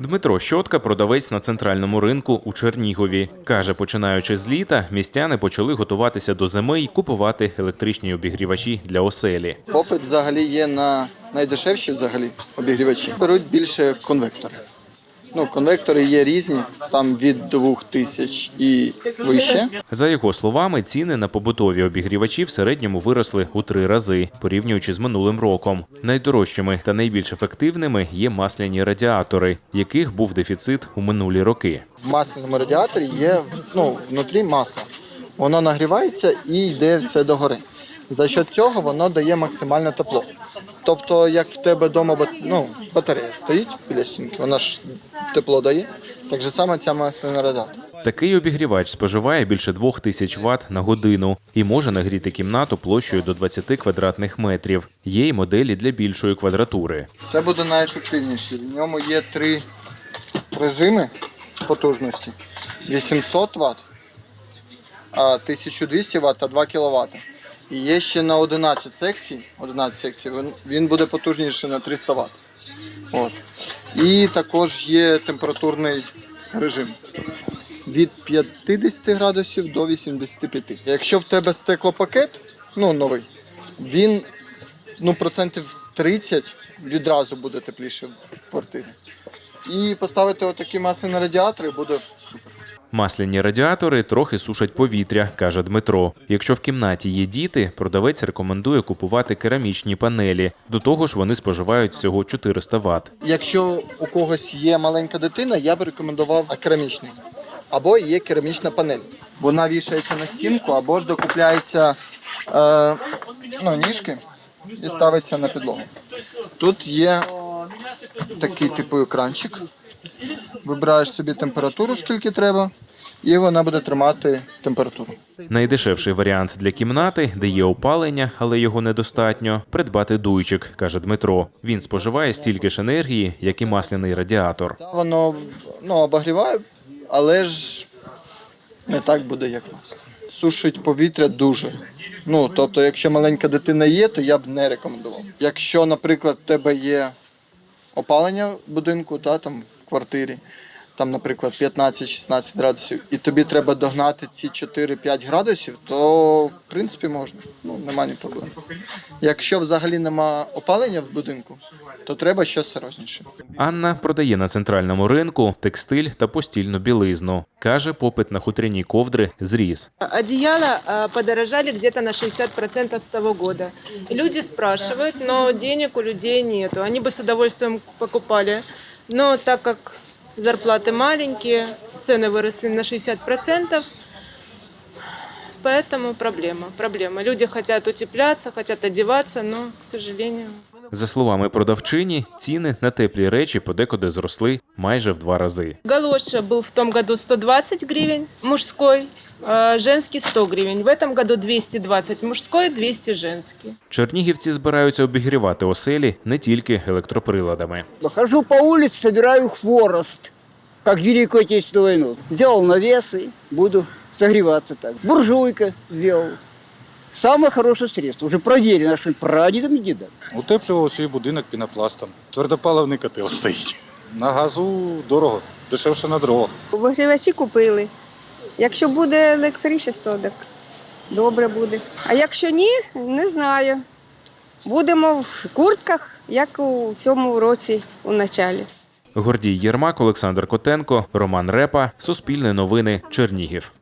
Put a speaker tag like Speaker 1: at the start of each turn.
Speaker 1: Дмитро Щотка продавець на центральному ринку у Чернігові. Каже, починаючи з літа, містяни почали готуватися до зими і купувати електричні обігрівачі для оселі.
Speaker 2: Попит взагалі є на найдешевші взагалі обігрівачі. Беруть більше конвектори. Ну, конвектори є різні, там від 2000 і вище.
Speaker 1: За його словами, ціни на побутові обігрівачі в середньому виросли у три рази, порівнюючи з минулим роком. Найдорожчими та найбільш ефективними є масляні радіатори, яких був дефіцит у минулі роки.
Speaker 2: В масляному радіаторі є ну, внутрі масло. Воно нагрівається і йде все догори. За що цього воно дає максимальне тепло. Тобто, як в тебе вдома ну, батарея стоїть біля стінки, вона ж тепло дає. Так же саме ця масляна радіатор.
Speaker 1: Такий обігрівач споживає більше двох тисяч Вт на годину і може нагріти кімнату площею до 20 квадратних метрів. Є й моделі для більшої квадратури.
Speaker 2: Це буде найефективніше. В ньому є три режими потужності: 800 Вт, а 1200 Вт та 2 кВт. І є ще на 11 секцій. 11 секцій він, він буде потужніший на 300 Вт. От. І також є температурний режим від 50 градусів до 85. Якщо в тебе стеклопакет, ну новий, він ну, процентів 30 відразу буде тепліше в квартирі. І поставити отакі маси на радіатори буде супер.
Speaker 1: Масляні радіатори трохи сушать повітря, каже Дмитро. Якщо в кімнаті є діти, продавець рекомендує купувати керамічні панелі. До того ж, вони споживають всього 400 Вт.
Speaker 2: Якщо у когось є маленька дитина, я б рекомендував керамічний. Або є керамічна панель. Вона вішається на стінку, або ж докупляється е, ну, ніжки і ставиться на підлогу. Тут є такий типу екранчик. Вибираєш собі температуру, скільки треба, і вона буде тримати температуру.
Speaker 1: Найдешевший варіант для кімнати, де є опалення, але його недостатньо, придбати дуйчик, каже Дмитро. Він споживає стільки ж енергії, як і масляний радіатор.
Speaker 2: Воно ну, обогріває, але ж не так буде, як масло. Сушить повітря дуже. Ну, тобто, якщо маленька дитина є, то я б не рекомендував. Якщо, наприклад, в тебе є опалення в будинку, та, там, квартирі, там, наприклад, 15-16 градусів, і тобі треба догнати ці 4-5 градусів, то в принципі можна. Ну, нема ні проблем. Якщо взагалі нема опалення в будинку, то треба щось серйозніше.
Speaker 1: Анна продає на центральному ринку текстиль та постільну білизну. Каже, попит на хутряні ковдри зріс.
Speaker 3: Одеяла а, подорожали где-то на 60% с того года. Люди спрашивают, но денег у людей нету. Они бы с удовольствием покупали. Но так как зарплаты маленькие, цены выросли на 60%, поэтому проблема. Проблема. Люди хотят утепляться, хотят одеваться, но, к сожалению,
Speaker 1: За словами продавчині, ціни на теплі речі подекуди зросли майже в два рази.
Speaker 3: Галоша был в том году 120 гривен мужской, а женский 100 гривен. В этом году 220 мужской, 200 женский.
Speaker 1: Чернігівці збираються обігрівати оселі не тільки електроприладами.
Speaker 4: Хожу по улице, собираю хворост, как в Великую Отечественную войну. Сделал навесы, буду согреваться так. Буржуйка сделал. Самое хорошее средство, уже проверено нашим прадедом и дедом.
Speaker 5: Утеплював свій будинок пінопластом. Твердопаливний котел стоїть. На газу дорого, дешевше на дорогах.
Speaker 6: Обогрівачі купили. Якщо буде електричество, так добре буде. А якщо ні, не знаю. Будемо в куртках, як у цьому році у началі.
Speaker 1: Гордій Єрмак, Олександр Котенко, Роман Репа, Суспільне новини, Чернігів.